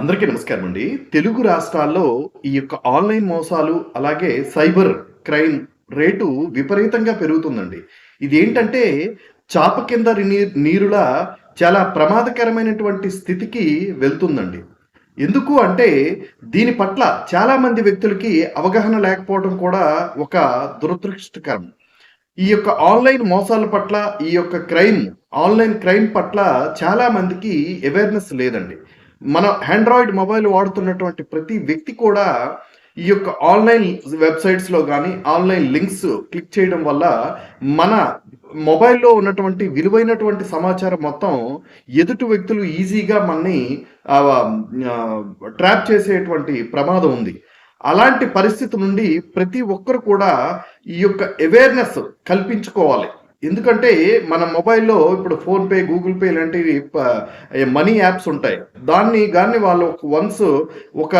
అందరికీ నమస్కారం అండి. తెలుగు రాష్ట్రాల్లో ఈ యొక్క ఆన్లైన్ మోసాలు అలాగే సైబర్ క్రైమ్ రేటు విపరీతంగా పెరుగుతుందండి. ఇది ఏంటంటే చాప కింద నీరులా చాలా ప్రమాదకరమైనటువంటి స్థితికి వెళ్తుందండి. ఎందుకు అంటే దీని పట్ల చాలామంది వ్యక్తులకి అవగాహన లేకపోవడం కూడా ఒక దురదృష్టకరం. ఈ యొక్క ఆన్లైన్ మోసాల పట్ల ఈ యొక్క క్రైమ్ ఆన్లైన్ క్రైమ్ పట్ల చాలామందికి అవేర్నెస్ లేదండి. మన ఆండ్రాయిడ్ మొబైల్ వాడుతున్నటువంటి ప్రతి వ్యక్తి కూడా ఈ యొక్క ఆన్లైన్ వెబ్సైట్స్లో కానీ ఆన్లైన్ లింక్స్ క్లిక్ చేయడం వల్ల మన మొబైల్లో ఉన్నటువంటి విలువైనటువంటి సమాచారం మొత్తం ఎదుటి వ్యక్తులు ఈజీగా మనని ట్రాప్ చేసేటువంటి ప్రమాదం ఉంది. అలాంటి పరిస్థితి నుండి ప్రతి ఒక్కరు కూడా ఈ యొక్క అవేర్నెస్ కల్పించుకోవాలి. ఎందుకంటే మన మొబైల్లో ఇప్పుడు ఫోన్పే గూగుల్ పే లాంటివి మనీ యాప్స్ ఉంటాయి. దాన్ని కానీ వాళ్ళు వన్స్ ఒక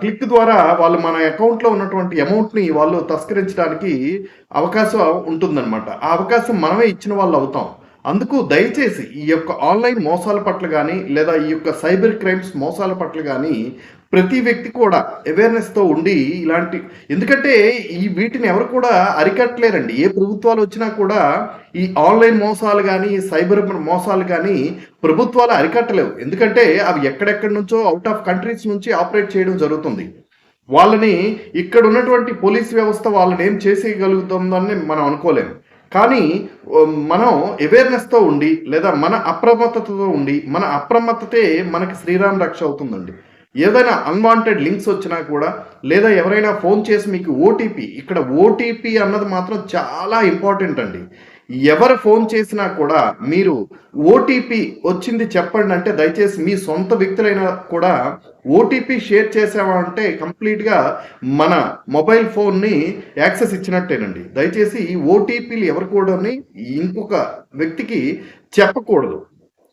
క్లిక్ ద్వారా వాళ్ళు మన అకౌంట్లో ఉన్నటువంటి అమౌంట్ని వాళ్ళు తస్కరించడానికి అవకాశం ఉంటుందన్నమాట. ఆ అవకాశం మనమే ఇచ్చిన వాళ్ళు అవుతాం. అందుకు దయచేసి ఈ యొక్క ఆన్లైన్ మోసాల పట్ల కానీ లేదా ఈ యొక్క సైబర్ క్రైమ్స్ మోసాల పట్ల కానీ ప్రతి వ్యక్తి కూడా అవేర్నెస్తో ఉండి ఇలాంటి ఎందుకంటే ఈ వీటిని ఎవరు కూడా అరికట్టలేరండి. ఏ ప్రభుత్వాలు వచ్చినా కూడా ఈ ఆన్లైన్ మోసాలు కానీ సైబర్ మోసాలు కానీ ప్రభుత్వాలు అరికట్టలేవు. ఎందుకంటే అవి ఎక్కడెక్కడి నుంచో అవుట్ ఆఫ్ కంట్రీస్ నుంచి ఆపరేట్ చేయడం జరుగుతుంది. వాళ్ళని ఇక్కడ ఉన్నటువంటి పోలీస్ వ్యవస్థ వాళ్ళని ఏం చేసేయగలుగుతుందని మనం అనుకోలేము. కానీ మనం అవేర్నెస్తో ఉండి లేదా మన అప్రమత్తతతో ఉండి మన అప్రమత్తతే మనకి శ్రీరామ్ రక్ష అవుతుందండి. ఏదైనా అన్వాంటెడ్ లింక్స్ వచ్చినా కూడా లేదా ఎవరైనా ఫోన్ చేసి మీకు ఓటీపీ ఇక్కడ ఓటీపీ అన్నది మాత్రం చాలా ఇంపార్టెంట్ అండి. ఎవరు ఫోన్ చేసినా కూడా మీరు ఓటీపీ వచ్చింది చెప్పండి అంటే దయచేసి మీ సొంత వ్యక్తులైనా కూడా ఓటీపీ షేర్ చేసామంటే కంప్లీట్గా మన మొబైల్ ఫోన్ని యాక్సెస్ ఇచ్చినట్టేనండి. దయచేసి ఈ ఓటీపీలు ఎవరు కూడా ఇంకొక వ్యక్తికి చెప్పకూడదు.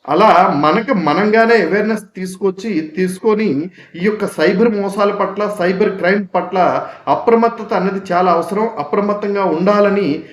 అలా మనకు మనంగానే అవేర్నెస్ తీసుకొచ్చి తీసుకొని ఈ యొక్క సైబర్ మోసాల పట్ల సైబర్ క్రైమ్ పట్ల అప్రమత్తత అనేది చాలా అవసరం. అప్రమత్తంగా ఉండాలని